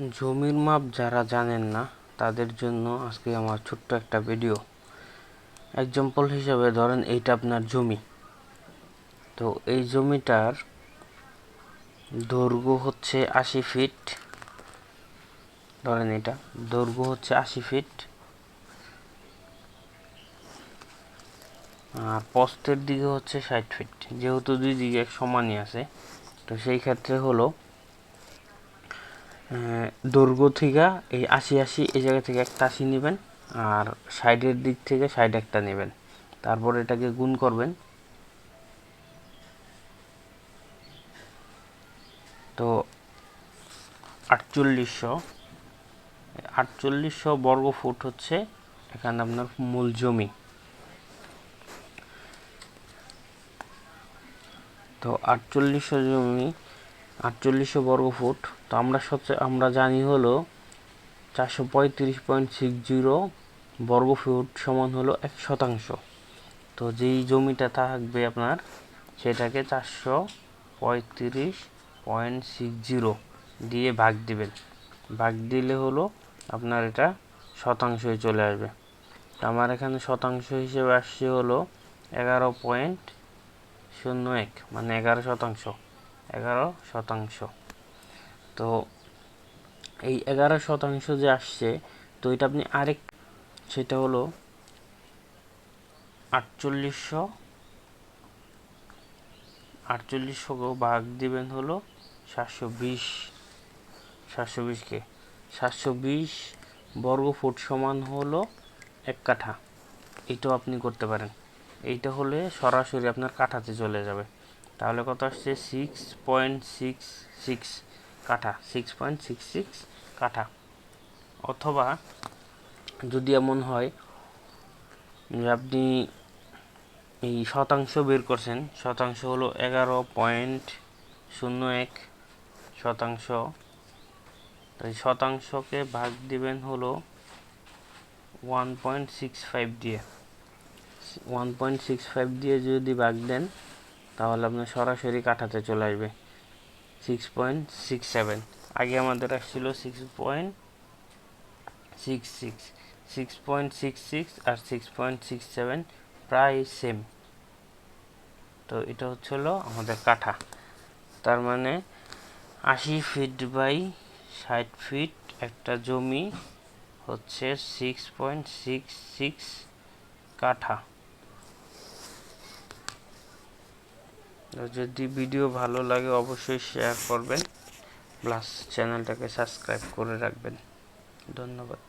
জমির মাপ যারা জানেন না, তাদের জন্য আজকে আমার ছোট্ট একটা ভিডিও এক্সাম্পল হিসাবে ধরেন এইটা আপনার জমি। তো এই জমিটার দৈর্ঘ্য হচ্ছে আশি ফিট ধরেন এটা, দৈর্ঘ্য হচ্ছে আশি ফিট আর পস্তের দিকে হচ্ছে ষাট ফিট যেহেতু দুই দিকে সমানই আছে, তো সেই ক্ষেত্রে হলো দৈর্ঘ্য থেকে, এই আশি আশি, এই জায়গা থেকে একটা আশি নেবেন আর সাইডের দিক থেকে সাইড একটা নেবেন। তারপর এটাকে গুণ করবেন। তো আটচল্লিশশো আটচল্লিশশো বর্গ ফুট হচ্ছে এখানে আপনার মূল জমি। তো আটচল্লিশশো জমি আটচল্লিশশো বর্গ ফুট। তো আমরা সবচেয়ে আমরা জানি হলো চারশো পঁয়ত্রিশ পয়েন্ট সিক্স জিরো বর্গ ফুট সমান হলো এক শতাংশ। তো যেই জমিটা থাকবে আপনার, সেটাকে চারশো পঁয়ত্রিশ পয়েন্ট সিক্স জিরো দিয়ে ভাগ দিবেন। ভাগ দিলে হলো আপনার এটা শতাংশই চলে আসবে। আমার এখানে শতাংশ হিসেবে আসছে হলো এগারো পয়েন্ট শূন্য এক মানে এগারো শতাংশ। এগারো শতাংশ। তো এই এগারো শতাংশ যে আসছে, তো এটা আপনি আরেক, সেটা হলো আটচল্লিশশো আটচল্লিশশো ভাগ দিবেন হলো সাতশো বিশ। সাতশো বিশকে সাতশো বিশ বর্গ ফুট সমান হলো এক কাঠা। এটাও আপনি করতে পারেন। এইটা হলে সরাসরি আপনার কাঠাতে চলে যাবে। তাহলে কত আসছে? সিক্স পয়েন্ট সিক্স সিক্স কাঠা সিক্স পয়েন্ট সিক্স সিক্স কাঠা। অথবা যদি এমন হয় যে আপনি এই শতাংশ বের করছেন, শতাংশ হলো এগারো পয়েন্ট শূন্য এক শতাংশ। তাই শতাংশকে ভাগ দিবেন হলো ওয়ান পয়েন্ট সিক্স ফাইভ দিয়ে। ওয়ান পয়েন্ট সিক্স ফাইভ দিয়ে যদি ভাগ দেন তাহলে আপনার সরাসরি কাঠাতে চলে আসবে। সিক্স পয়েন্ট সিক্স সেভেন আগে আমাদের আসছিল six point six six six point six six আর সিক্স পয়েন্ট সিক্স সেভেন প্রায় সেম তো এটা হচ্ছে হলো আমাদের কাঠা। তার মানে আশি ফিট বাই ষাট ফিট একটা জমি হচ্ছে সিক্স পয়েন্ট সিক্স সিক্স কাঠা। যদি ভিডিও ভালো লাগে অবশ্যই শেয়ার করবেন। প্লাস চ্যানেলটাকে সাবস্ক্রাইব করে রাখবেন। ধন্যবাদ।